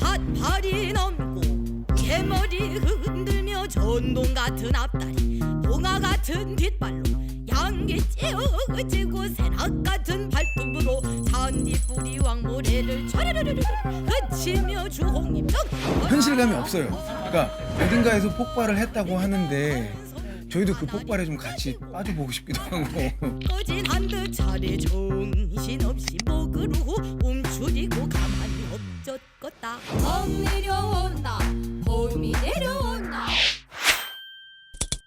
핫팔이 넘고 개머리 흔들며 전동 같은 앞다리 봉화 같은 뒷발로 양기 찌우지고 새낙 같은 발톱으로 잔디뿌리 왕모래를 촤르르르르 그치며 주홍잎정 현실감이 없어요. 그러니까 어딘가에서 폭발을 했다고 하는데 저희도 그 폭발에 좀 같이 빠져보고 싶기도 하고 꺼진 한듯 차례 정신없이 목으로 움츠리고 가만히 엎젖었다 봄 내려온다 봄이 내려온다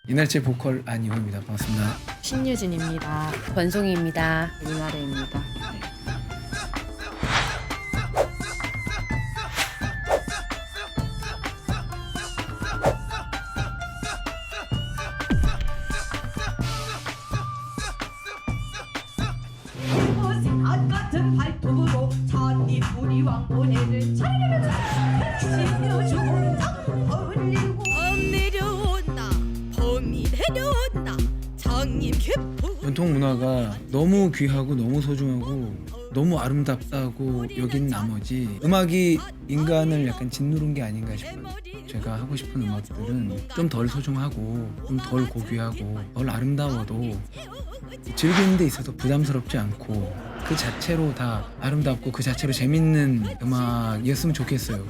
이날치 보컬 안이호입니다. 반갑습니다. 신유진입니다. 권송희입니다. 이나래입니다. 같은 발톱으로 잔디뿌리 왕모래를 촤르르르 그치며 주홍정 흘리고 봄 내려온다 봄이 내려온다 장님 깊은 전통 문화가 너무 귀하고 너무 소중하고 너무 아름답다고 여긴 나머지 음악이 인간을 약간 짓누른 게 아닌가 싶어요. 제가 하고 싶은 음악들은 좀 덜 소중하고 좀 덜 고귀하고 덜 아름다워도 즐기는 데 있어서 부담스럽지 않고 그 자체로 다 아름답고 그 자체로 재밌는 음악이었으면 좋겠어요.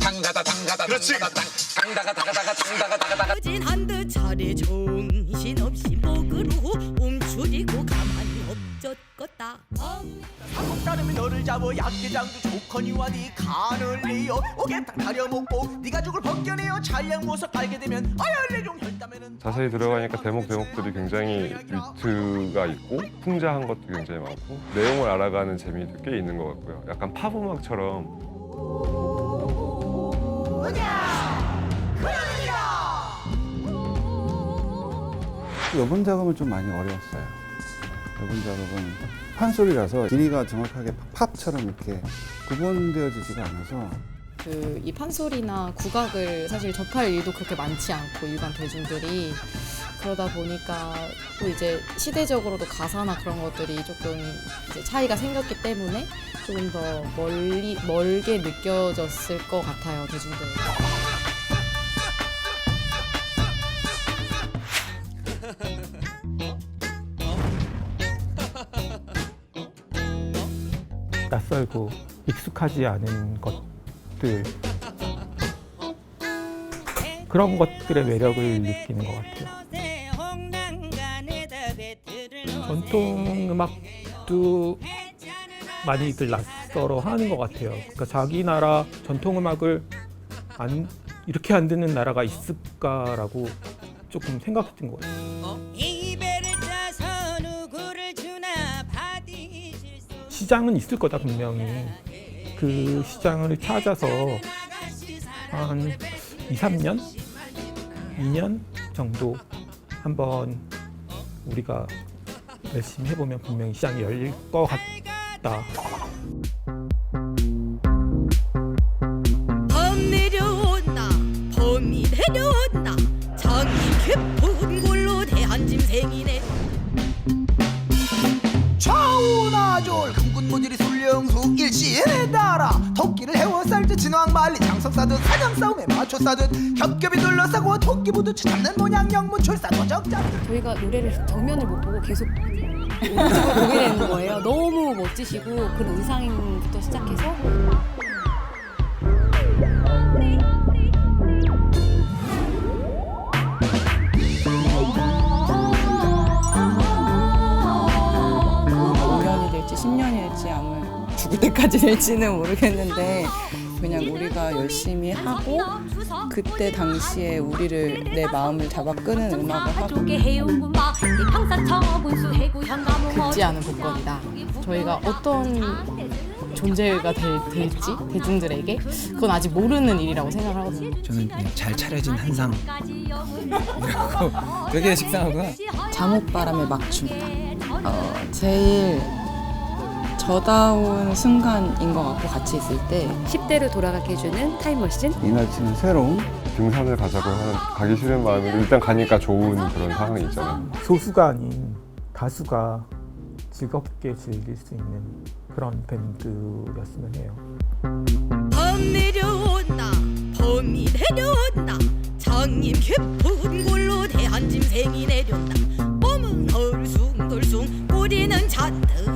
당가다 당가다 그렇지 당다가 다가다가 당다가 다가다가 꺼 따르면 너를 잡어 약대장도 조커니와 네 간을 내어 오겠다 가려먹고 네가 죽을 벗겨내어 잔량 모습 알게 되면 아열레종 혈담에는 자세히 들어가니까 대목 대목들이 굉장히 위트가 있고 풍자한 것도 굉장히 많고 내용을 알아가는 재미도 꽤 있는 것 같고요. 약간 팝 음악처럼 이번 작업은 좀 많이 어려웠어요. 이번 작업은 판소리라서 길이가 정확하게 팝처럼 이렇게 구분되어지지가 않아서. 그 이 판소리나 국악을 사실 접할 일도 그렇게 많지 않고 일반 대중들이. 그러다 보니까 또 이제 시대적으로도 가사나 그런 것들이 조금 이제 차이가 생겼기 때문에 조금 더 멀리 멀게 느껴졌을 것 같아요 대중들. 낯설고 익숙하지 않은 것들 그런 것들의 매력을 느끼는 것 같아요. 전통 음악도 많이들 낯설어 하는 것 같아요. 그러니까 자기 나라 전통 음악을 안 이렇게 안 듣는 나라가 있을까라고 조금 생각했던 것 같아요. 시장은 있을 거다 분명히. 그 시장을 찾아서 한 2, 3년, 2년 정도 한번 우리가 열심히 해보면 분명히 시장이 열릴 것 같다. 봄 내려온다. 봄이 내려온다. 장님 깊은 골로 대한 짐승이네 모질이 술령수 일시에 달아 토끼를 해워 쌀듯 진왕 말리 장석 싸듯 사냥 싸움에 마초 싸듯 겹겹이 둘러싸고 토끼 부두치 잡는 모양 영문 출사 도적 잡듯 저희가 노래를 정면을 못 보고 계속 보게 되는 거예요. 너무 멋지시고 그 의상부터 시작해서 죽을 때까지 될지는 모르겠는데 그냥 우리가 열심히 하고 그때 당시에 우리를 내 마음을 잡아 끄는 음악을 하고 긁지 않은 복권이다. 저희가 어떤 존재가 될, 될지 대중들에게 그건 아직 모르는 일이라고 생각을 하거든요. 저는 그냥 잘 차려진 한상이라고 되게 식상하구나. 잠옷바람에 막춤다 어, 제일 저다운 순간인 것 같고 같이 있을 때 10대로 돌아가게 해주는 타임머신 이날치는 새로운 등산을 가자고 하는 가기 싫은 마음이 일단 가니까 좋은 그런 상황이 있잖아요. 소수가 아닌 다수가 즐겁게 즐길 수 있는 그런 밴드였으면 해요. 밤 내려온다 봄이 내려온다 장님 깊은 골로 대한 짐승이 내려온다 몸은 얼숭덜숭 꼬리는 잔뜩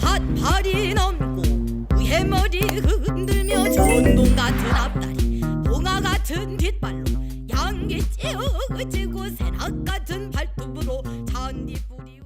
핫팔이 넘고 해머리 흔들며 전동 같은 앞다리 봉화 같은 뒷발로 양기 같은 발톱